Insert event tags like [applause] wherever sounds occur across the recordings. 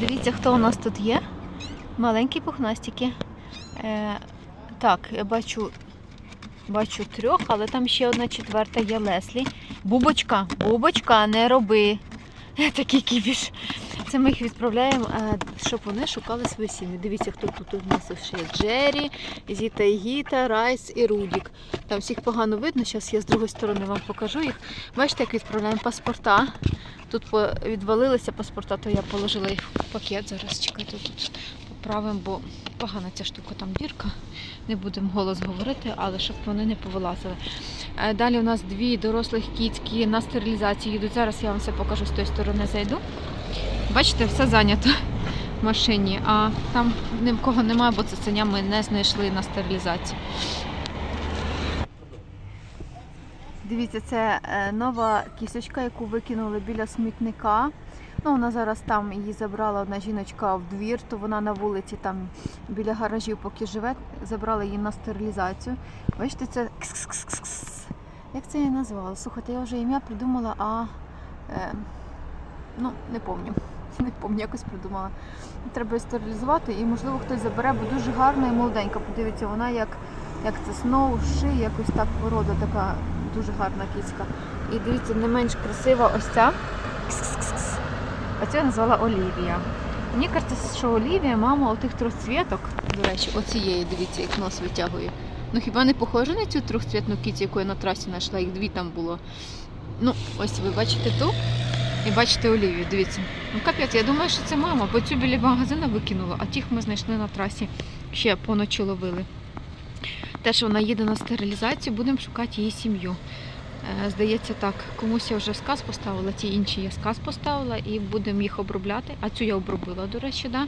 Дивіться, хто у нас тут є. Маленькі пухнастики. Е, так, я бачу, бачу трьох, але там ще одна четверта є Леслі. Бубочка, бубочка, не роби. Такий кіпіш. Це ми їх відправляємо, е, щоб вони шукали свої сім'ї. Дивіться, хто тут у нас ще є Джері, Зіта і Гіта, Райс і Рудік. Там всіх погано видно. Зараз я з другої сторони вам покажу їх. Бачите, як відправляємо паспорта. Тут відвалилися паспорта, то я положила їх в пакет. Зараз чекайте тут поправимо, бо погана ця штука, там дірка. Не будемо голос говорити, але щоб вони не повилазили. Е, Далі у нас дві дорослих кіцькі на стерилізацію їдуть. Зараз я вам все покажу з тої сторони зайду. Бачите, все зайнято в машині, а там ні в кого немає, бо цуценя ми не знайшли на стерилізацію. Дивіться, це е, нова кісочка, яку викинули біля смітника. Ну, вона зараз там її забрала одна жіночка в двір, то вона на вулиці там біля гаражів, поки живе, забрала її на стерилізацію. Бачите, це. Як це її назвала? Слухайте, я вже ім'я придумала, а е, ну, не пам'ятаю. [laughs] Не пам'ятаю, якось придумала. Треба її стерилізувати і, можливо, хтось забере, бо дуже гарна і молоденька. Подивіться, вона як, як це сноу, ши, якось так порода така дуже гарна кіцька. І дивіться, не менш красива ось ця. Кс-кс-кс. Оцю я назвала Олівія. Мені кажеться, що Олівія мама отих трьохцвіток, до речі, оцієї, дивіться, як нос витягує. Ну хіба не похоже на цю трьохцвітну кіцю, яку я на трасі знайшла, їх дві там було. Ну, ось ви бачите ту і бачите Олівію, дивіться. Ну капець, я думаю, що це мама, бо цю біля магазину викинула, а тих ми знайшли на трасі, ще поночі ловили. Теж вона їде на стерилізацію, будемо шукати її сім'ю. Е, Здається, так, комусь я вже сказ поставила, ті інші я сказ поставила і будемо їх обробляти. А цю я обробила, до речі, да?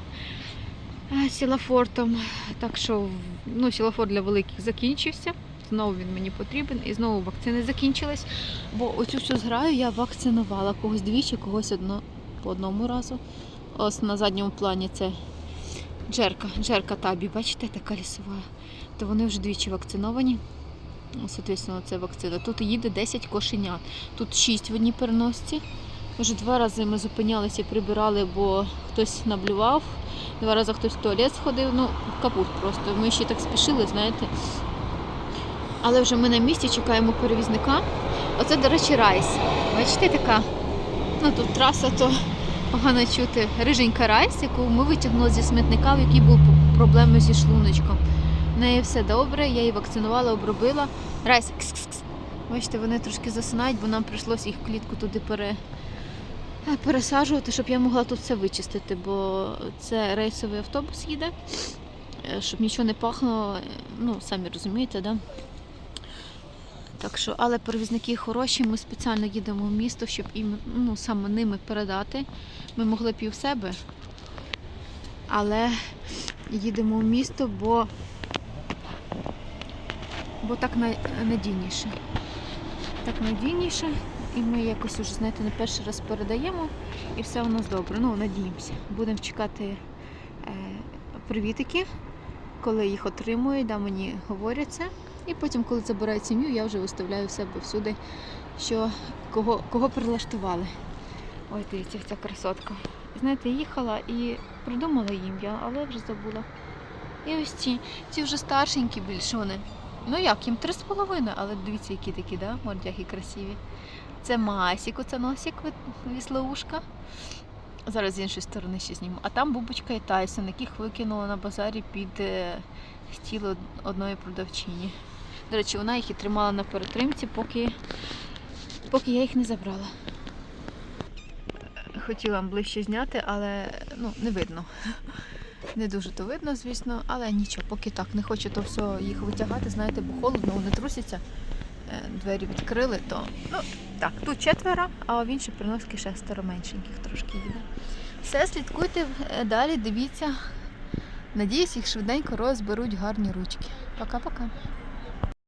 Е, сілафортом. Так що ну, сілафор для великих закінчився. Знову він мені потрібен і знову вакцини закінчились. Бо оцю всю зграю я вакцинувала когось двічі, когось одно, по одному разу. Ось на задньому плані це джерка, джерка табі, бачите, така лісова. То вони вже двічі вакциновані. Соответственно, це вакцина. Тут їде 10 кошенят. Тут 6 в одній переносці. Вже два рази ми зупинялися, прибирали, бо хтось наблював. Два рази хтось в туалет сходив. Ну, капут просто. Ми ще так спішили, знаєте. Але вже ми на місці чекаємо перевізника. Оце, до речі, райс. Бачите, така. Ну тут траса, то погано чути. Риженька райс, яку ми витягнули зі смітника, в якій був проблеми зі шлуночком. В неї все добре, я її вакцинувала, обробила. Райс, кс-кс-кс. Бачите, вони трошки засинають, бо нам прийшлося їх клітку туди пере... е, пересаджувати, щоб я могла тут все вичистити, бо це рейсовий автобус їде, е, щоб нічого не пахло, е, ну, самі розумієте, да? Так що, але перевізники хороші, ми спеціально їдемо в місто, щоб їм, ну, саме ними передати. Ми могли б і в себе, але їдемо в місто, бо бо так надійніше. Так надійніше. І ми якось уже, знаєте, не перший раз передаємо і все у нас добре. Ну, надіємося. Будемо чекати е, привітики, коли їх отримують, да, мені говорять це. І потім, коли забирають сім'ю, я вже виставляю в себе всюди, що кого, кого прилаштували. Ой, дивіться, ця красотка. Знаєте, їхала і придумала ім'я, але вже забула. І ось ці, ці вже старшенькі більше вони. Ну як, їм три з половиною, але дивіться, які такі, да? мордяхи красиві. Це Масік, оце носик віслоушка. Зараз з іншої сторони ще зніму. А там Бубочка і Тайсон, яких викинула на базарі під стіл од- одної продавчині. До речі, вона їх і тримала на перетримці, поки, поки я їх не забрала. Хотіла вам ближче зняти, але ну, не видно. [laughs] Не дуже то видно, звісно, але нічого, поки так. Не хочу то все їх витягати, знаєте, бо холодно, вони трусяться. Е, Двері відкрили, то ну так, тут четверо, а в іншій переноски шестеро меншеньких трошки їде. Все, слідкуйте е, далі, дивіться. Надіюсь, їх швиденько розберуть гарні ручки. Пока-пока.